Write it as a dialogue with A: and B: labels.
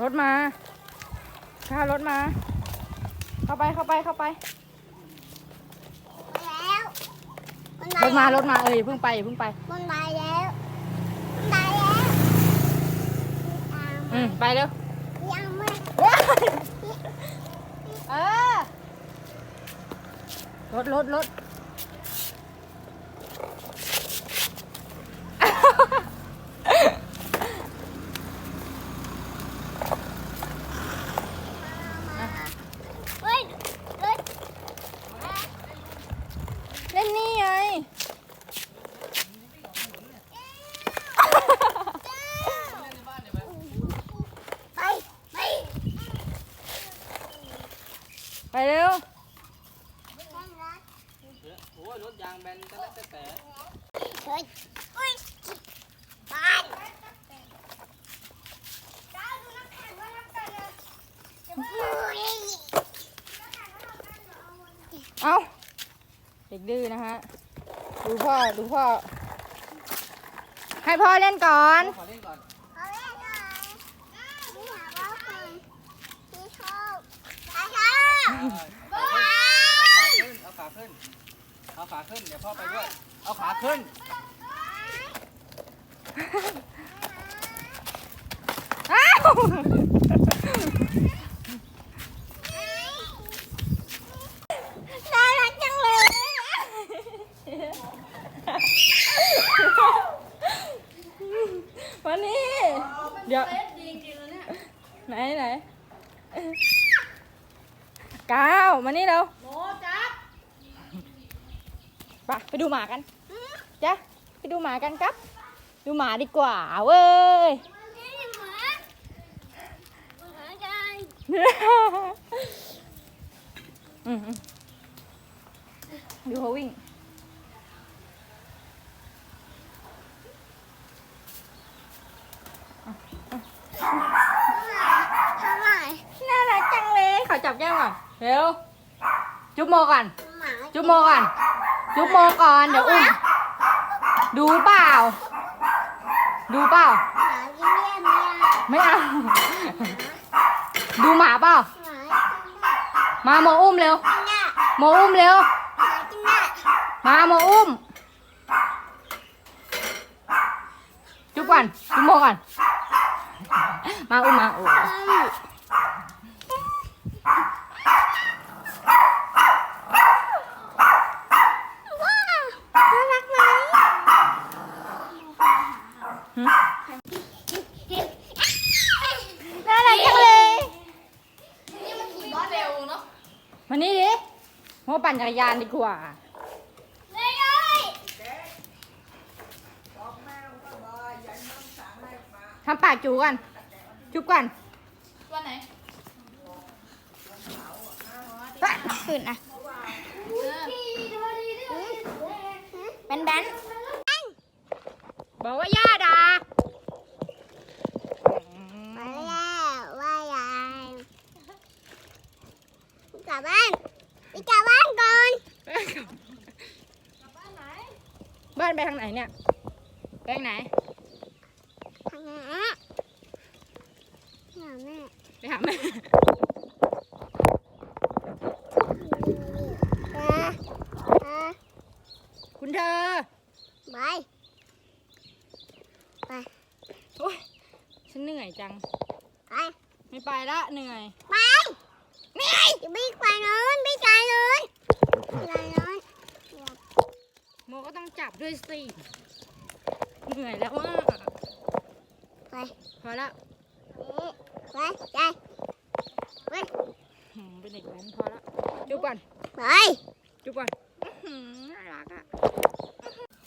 A: รถมาข้ารถมา เข้าไปเข้าไปเข้าไป
B: แล้วมัน
A: รถมารถมาเอออย่าเพิ่งไปอย่าเพิ่งไป
B: มันมาแล้วมันมาแล้ว
A: อืมไปเร็ว
B: ยังไม่
A: เออรถรถรถ
B: เฮ้ยเฮ้ย
A: เล่นนี่ไง
B: ไปไป
A: ไปเร็ว
C: โอ้ยรถยางแบนแต่แต่แต่
B: เฮ้ยเฮ้ยไป
A: เอาเด็กดื้อนะฮะ ดูพ่อ ดูพ่อ ให้พ่อเล่นก่อน
C: ขอเล่นก่อน
B: เอาเล่นหน่อยนี่หาว่าคนที่ชอบใครชอบ
C: เอาขาขึ้นเอาขาขึ้น เอาขาขึ้น เดี๋ยวพ่อไปด้วย เอาขาขึ้น
A: อ้าว
B: น่ารักจังเลย
A: วันนี้ เดี๋ยว ไหนไหน ก้าวมานี่เร็วโมจับไปไปดูหมากันจ้ะไปดูหมากันครับ ดูหมาดีกว่าเว้ย
B: นี่หมาหมากัน
A: อืมอืมดูเขาวิ่ง
B: ทำไม
A: น่ารักจังเลย ขอ จับแก้มก่อนเร็วจุ๊บโมก่อน จุ๊บโมก่อน จุ๊บโมก่อน เดี๋ยวอุ้ม ดูเปล่า ดูเปล่า ไม่เอา ดูหมาเปล่า
B: มา
A: โมอุ้มเร็ว โมอุ้มเร็ว
B: มา
A: โมอุ้ม จุ๊บก่อน จุ๊บโมก่อน มาอุ้มมาโอ้
B: ม ว้าวน่ารักไหม
A: น่ารักจังเลยมานี่ดิ โมปั่นจักรยานดีกว่า
B: เลยเลย
A: ทำปากจูก่อนจุ๊บก่อน
D: วันไหน
A: ขึ้นอะ
B: เป็นแบน
A: บอกว่าย่าด่า
B: มาแล้วว่ายายกลับบ้านไปกลับบ้านก่อน
A: บ้านไปทางไหนเนี่ยไปทางไหน
B: ทางไหนหาแม่
A: ไปหาแม่
B: อะอะ
A: คุณเธอ
B: ไปไป
A: โอ๊ยฉันเหนื่อยจัง
B: ไป
A: ไม่ไปละเหนื่อย
B: ไปไม่อย่าไปไปเลยไม่ไปเลยไปเลย
A: โมก็ต้อง จับด้วยสิ เหนื่อยแล้วว่า
B: ไป
A: พอละ
B: ไปใจไป
A: หืมเป็นเด็กแว้นพอละจุ๊บก่อน
B: ไป
A: จุ๊บก่อนอื้อหือน่ารักอะ
B: เออ